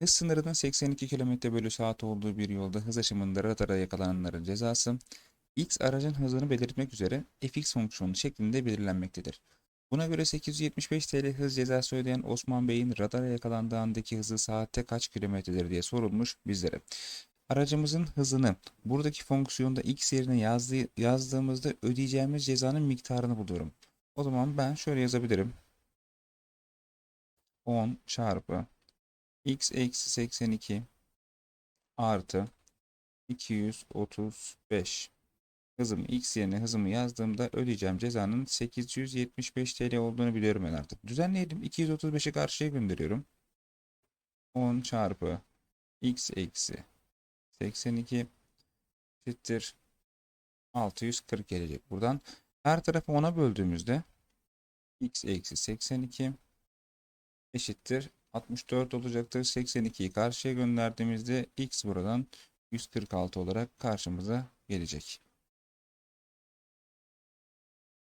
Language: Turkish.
Hız sınırının 82 km bölü saat olduğu bir yolda hız aşımında radara yakalananların cezası X aracın hızını belirtmek üzere fx fonksiyonu şeklinde belirlenmektedir. Buna göre 875 TL hız cezası ödeyen Osman Bey'in radara yakalandığı andaki hızı saatte kaç kilometredir diye sorulmuş bizlere. Aracımızın hızını buradaki fonksiyonda x yerine yazdığı, yazdığımızda ödeyeceğimiz cezanın miktarını buluyorum. O zaman ben şöyle yazabilirim. 10 çarpı x eksi 82 artı 235 hızımı x yerine hızımı yazdığımda ödeyeceğim cezanın 875 TL olduğunu biliyorum ben artık. Düzenleyelim. 235'i karşıya gönderiyorum. 10 çarpı x eksi 82 eşittir 640 gelecek buradan. Her tarafı 10'a böldüğümüzde x eksi 82 eşittir 64 olacaktır. 82'yi karşıya gönderdiğimizde x buradan 146 olarak karşımıza gelecek.